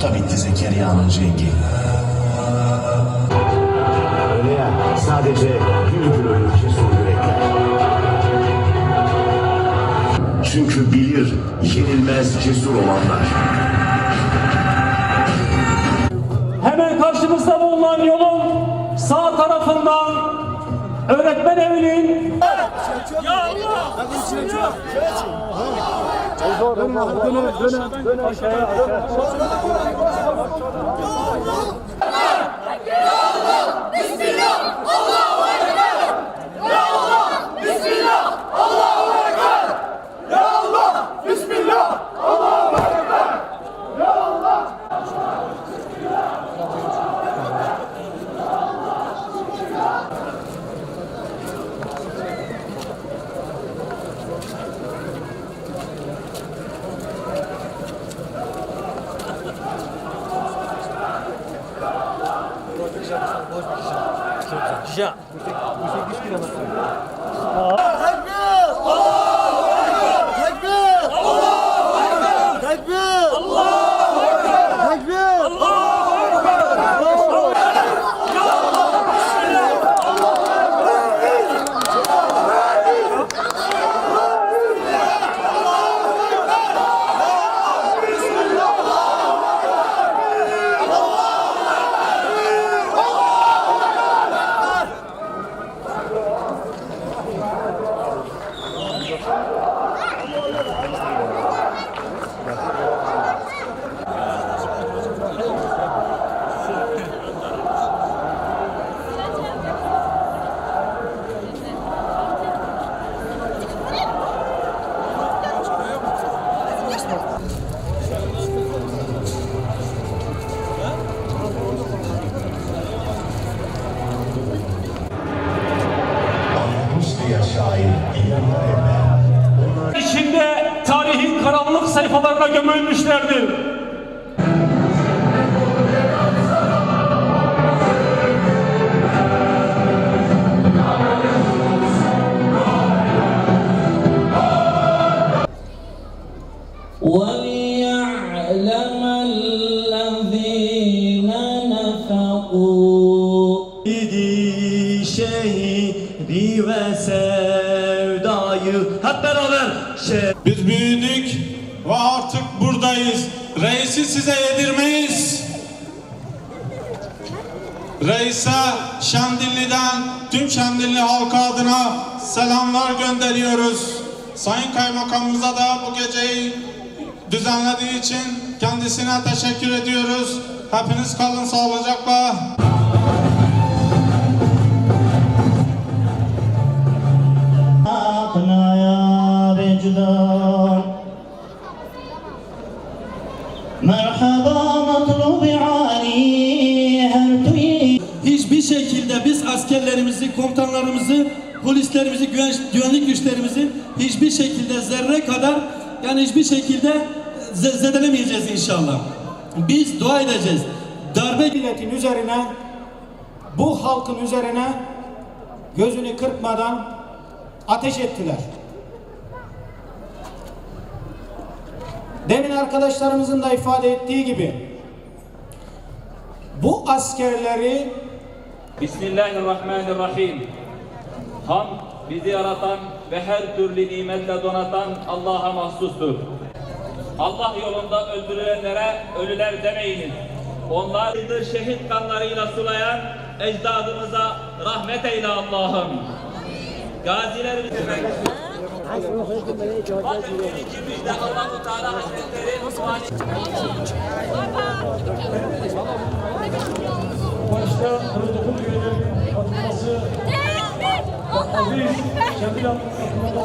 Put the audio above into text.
Çocukta bitti Zekeriya'nın cengi. Öyle ya, sadece gül gül ölür cesur yürekler. Çünkü bilir yenilmez cesur olanlar. Hemen karşımızda bulunan yolun sağ tarafından öğretmen evinin Dönün, dönün, dönün. Aşağıya, aşağıya. Anlamıştı sayfalarına gömülmüşlerdir. وليعلم الذين نفقوا Idi şehri ve sevdayı hep beraber şe Biz büyüdük ve artık buradayız. Reisi size yedirmeyiz. Reis'e Şendilli'den tüm Şendilli halkı adına selamlar gönderiyoruz. Sayın Kaymakamımıza da bu geceyi düzenlediği için kendisine teşekkür ediyoruz. Hepiniz kalın sağlıcakla. merhaba matlubi ali her. Hiçbir şekilde biz askerlerimizi, komutanlarımızı, polislerimizi, güven, güvenlik güçlerimizi hiçbir şekilde zerre kadar yani hiçbir şekilde zedelemeyeceğiz inşallah. Biz dua edeceğiz. Darbe milletin üzerine bu halkın üzerine gözünü kırpmadan ateş ettiler. Demin arkadaşlarımızın da ifade ettiği gibi bu askerleri Bismillahirrahmanirrahim. Ham bizi yaratan ve her türlü nimetle donatan Allah'a mahsustur. Allah yolunda öldürülenlere ölüler demeyiniz. Onlar şehit kanlarıyla sulayan ecdadımıza rahmet eyle Allah'ım. Gazilerimizi Bakın birinci müjde Allah-u Teala Hazretleri başta protokol üyelerinin katılması Aziz, Şemil Hanım